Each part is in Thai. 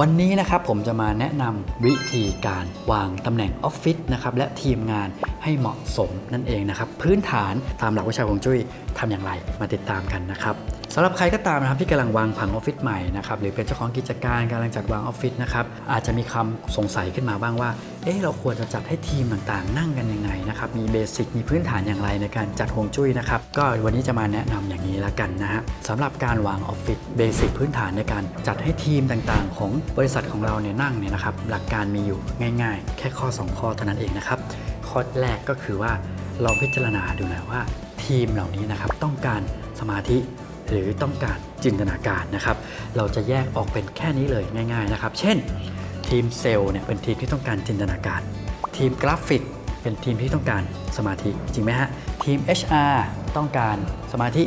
วันนี้นะครับผมจะมาแนะนำวิธีการวางตำแหน่งออฟฟิศนะครับและทีมงานให้เหมาะสมนั่นเองนะครับ พื้นฐานตามหลักวิชาของจุ้ยทำอย่างไรมาติดตามกันนะครับ สำหรับใครก็ตามนะครับที่กำลังวางผังออฟฟิศใหม่นะครับหรือเป็นเจ้าของกิจการกำลังจัดวางออฟฟิศนะครับอาจจะมีคำสงสัยขึ้นมาบ้างว่าเอ๊ะเราควรจะจัดให้ทีมต่างๆ นั่งกันยังไงนะครับมีเบสิกมีพื้นฐานอย่างไรในการจัดฮวงจุ้ยนะครับก็วันนี้จะมาแนะนำอย่างนี้ละกันนะฮะสำหรับการวางออฟฟิศเบสิกพื้นฐานในการจัดให้ทีมต่างๆ ของบริษัทของเราเนี่ยนั่งเนี่ยนะครับหลักการมีอยู่ง่าย ๆ แค่ข้อ 2 ข้อเท่านั้นเองนะครับข้อแรกก็คือว่าลองพิจารณาดูนะว่าทีมเหล่านี้นะครับต้องการสมาธิ หรือต้องการจินตนาการนะครับ เราจะแยกออกเป็นแค่นี้เลยง่ายๆนะครับ เช่น ทีมเซลล์เนี่ยเป็นทีมที่ต้องการจินตนาการ ทีมกราฟิกเป็นทีมที่ต้องการสมาธิจริงไหมฮะทีม HR ต้องการสมาธิ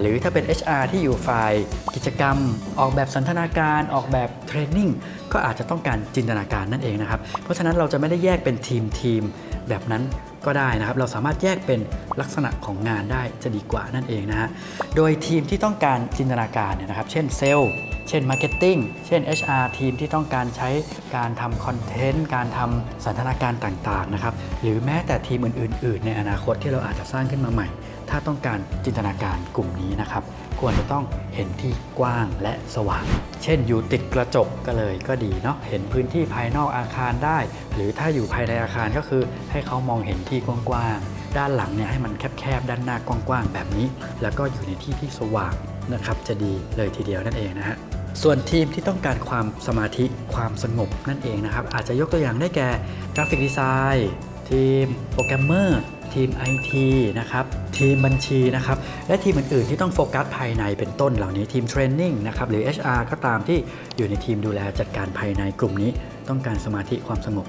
หรือถ้าเป็น HR ที่อยู่ฝ่ายกิจกรรม ออกแบบสันทนาการออกแบบเทรนนิ่งก็อาจจะต้องการจินตนาการนั่นเองนะครับ เพราะฉะนั้นเราจะไม่ได้แยกเป็นทีมทีมแบบนั้น ก็ได้นะครับ เราสามารถแยกเป็นลักษณะของงานได้จะดีกว่านั่นเองนะฮะ โดยทีมที่ต้องการจินตนาการเนี่ยนะครับ เช่นเซลล์ เช่น Marketing เช่น HR ทีมที่ต้องการใช้การทำคอนเทนต์ การทำสันทนาการต่างๆนะครับ หรือแม้แต่ทีมอื่น ๆ ในอนาคตที่เราอาจจะสร้างขึ้นมาใหม่ ถ้าต้องการจินตนาการกลุ่มนี้นะครับ ควรจะต้องเห็นที่กว้างและสว่าง เช่นอยู่ติดกระจกก็เลยก็ดีเนาะเห็นพื้นที่ภายนอกอาคารได้ หรือถ้าอยู่ภายในอาคารก็คือ ให้เขามองเห็นที่กว้างๆด้านหลังเนี่ยให้มันแคบๆด้านหน้ากว้างๆแบบนี้ แล้วก็อยู่ในที่ที่สว่างนะครับ จะดีเลยทีเดียวนั่นเองนะฮะส่วนทีมที่ต้องการความสมาธิความสงบนั่นเองนะครับ อาจจะยกตัวอย่างได้แก่กราฟิกดีไซน์ทีมโปรแกรมเมอร์ ทีม IT นะครับทีมบัญชีนะครับและทีมอื่นๆที่ต้องโฟกัสภายในเป็นต้นเหล่านี้ทีมเทรนนิ่งนะครับหรือ HR ก็ตามที่อยู่ในทีมดูแลจัดการภายในกลุ่มนี้ ต้องการสมาธิความสงบ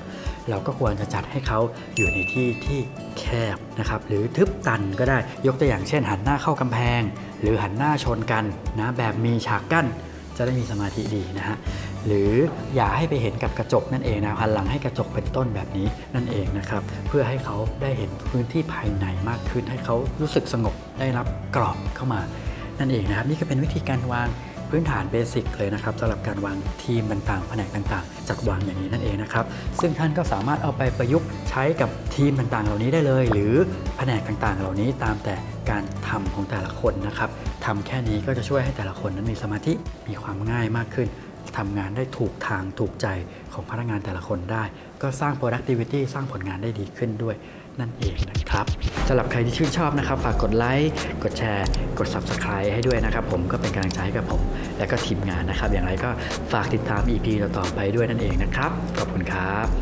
เราก็ควรจะจัดให้เขาอยู่ในที่ที่แคบนะครับหรือทึบตันก็ได้ยกตัวอย่างเช่น หันหน้าเข้ากำแพง หรือหันหน้าชนกันนะแบบมีฉากกั้นจะได้มีสมาธิดีนะฮะ หรืออย่าให้ไปเห็นกับกระจกนั่นเองนะหันหลังให้กระจกเป็นต้นแบบนี้นั่นเองนะครับเพื่อให้เขาได้เห็นพื้นที่ภายในมากขึ้น ให้เขารู้สึกสงบได้รับกรอบเข้ามานั่นเองนะครับ นี่ก็เป็นวิธีการวางพื้นฐานเบสิกเลยนะครับสำหรับการวางทีมต่างๆ แผนกต่างๆ จัดวางอย่างนี้นั่นเองนะครับ ซึ่งท่านก็สามารถเอาไปประยุกต์ใช้กับทีมต่างๆ เหล่านี้ได้เลย หรือแผนกต่างๆ เหล่านี้ตามแต่การทำของแต่ละคนนะครับทำแค่นี้ก็จะช่วยให้แต่ละคนนั้นมีสมาธิมีความง่ายมากขึ้น ทำงานได้ถูกทางถูกใจของพนักงานแต่ละคนได้ ก็สร้าง productivity สร้างผลงานได้ดีขึ้นด้วยนั่นเองนะครับสำหรับใครที่ชื่นชอบนะครับ ฝากกดไลค์กดแชร์ กด subscribe ให้ด้วยนะครับ ผมก็เป็นกำลังใจให้กับผม และก็ทีมงานนะครับ อย่างไรก็ฝากติดตาม EP ต่อๆไปด้วยนั่นเองนะครับ ขอบคุณครับ